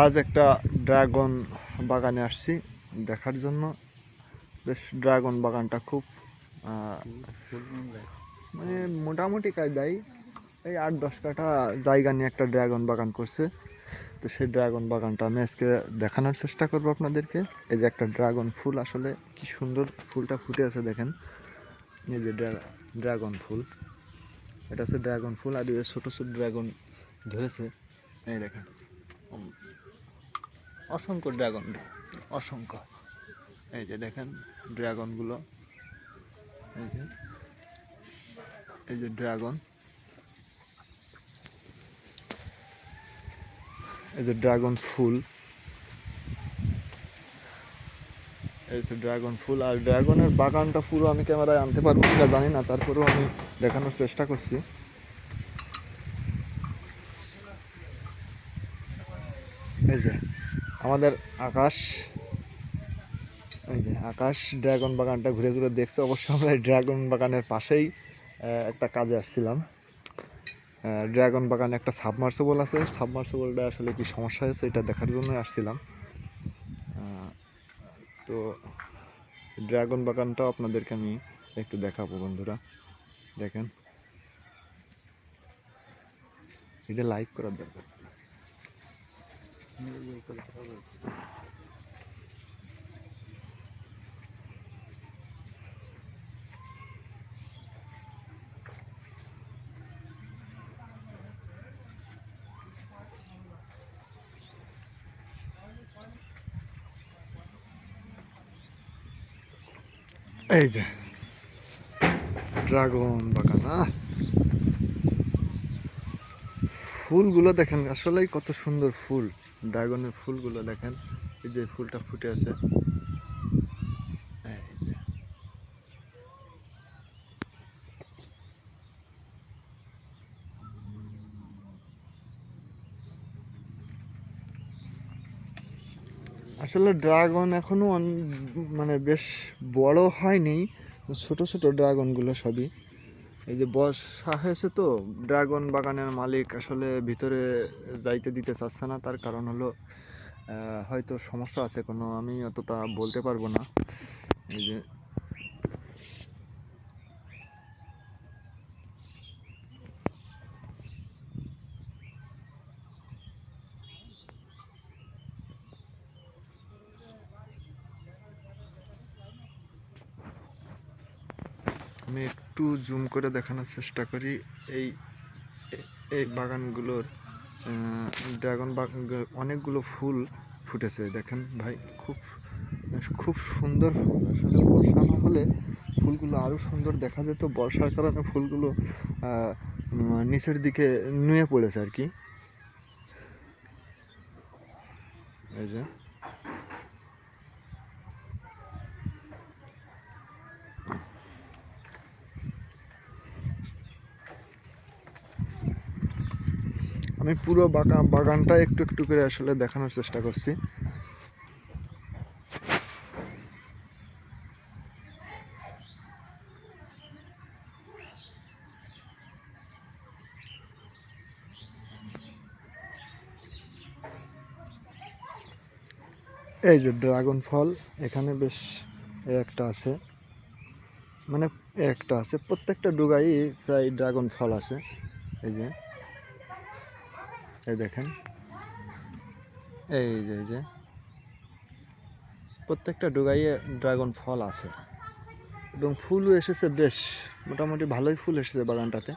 আজ একটা ড্রাগন বাগানে আসছি দেখার জন্য। বেশ ড্রাগন বাগানটা খুব মানে মোটামুটি কায়দায় এই আট দশ কাঠা জায়গা নিয়ে একটা ড্রাগন বাগান করছে। তো সেই ড্রাগন বাগানটা আমি আজকে দেখানোর চেষ্টা করব আপনাদেরকে। এই যে একটা ড্রাগন ফুল আসলে কি সুন্দর ফুলটা ফুটে আছে দেখেন। এই যে ড্রাগন ফুল। এটা হচ্ছে ড্রাগন ফুল, আর ছোটো ছোটো ড্রাগন ধরেছে। এই দেখেন। অসংখ্য ড্রাগন, অসংখ্য। এই যে দেখেন ড্রাগনগুলো। এই যে এই যে ড্রাগন। এই যে ড্রাগন ফুল। এই যে ড্রাগন ফুল। আর ড্রাগনের বাগানটা পুরো আমি ক্যামেরায় আনতে পারব কিনা জানি না, তারপরেও আমি দেখানোর চেষ্টা করছি। এই যে আমাদের আকাশ, এই যে আকাশ, ড্রাগন বাগানটা ঘুরে ঘুরে দেখছে। অবশ্য আমরা ড্রাগন বাগানের পাশেই একটা কাজে আসছিলাম। ড্রাগন বাগানে একটা সাবমার্সেবল আছে। সাবমার্সেবলটা আসলে কি সমস্যা হয়েছে এটা দেখার জন্যই আসছিলাম। তো ড্রাগন বাগানটাও আপনাদেরকে আমি একটু দেখাবো বন্ধুরা। দেখেন। এটা লাইক করার দরকার। এই যে ড্রাগন বাগান ফুলগুলো দেখেন আসলেই কত সুন্দর ফুল। ড্রাগনের ফুলগুলো দেখেন, এই যে ফুলটা ফুটে আছে। আসলে ড্রাগন এখনও অন- মানে বেশ বড় হয়নি, ছোট ছোট ড্রাগনগুলো সবই। এই যে বর্ষা হয়েছে তো ড্রাগন বাগানের মালিক, আসলে ভিতরে যাইতে দিতে চাচ্ছে না। তার কারণ হলো হয়তো সমস্যা আছে কোনো, আমি অতটা বলতে পারব না। এই যে আমি একটু জুম করে দেখানোর চেষ্টা করি। এই এই বাগানগুলোর ড্রাগন অনেকগুলো ফুল ফুটেছে, দেখেন ভাই, খুব খুব সুন্দর আসলে বর্ষা না হলে ফুলগুলো আরও সুন্দর দেখা যেত। বর্ষার কারণে ফুলগুলো নিচের দিকে নুয়ে পড়েছে আর কি। এই যে। আমি পুরো বাগান বাগানটা একটু একটু করে আসলে দেখানোর চেষ্টা করছি। এই যে ড্রাগন ফল, এখানে বেশ একটা আছে। মানে একটা আছে, প্রত্যেকটা ডুগাই প্রায় ড্রাগন ফল আছে। এই যে। এই দেখেন। এই যে এই যে। প্রত্যেকটা ডুগাইয়ে ড্রাগন ফল আছে। এবং ফুলও এসেছে বেশ। মোটামুটি ভালোই ফুল এসেছে বাগানটাতে।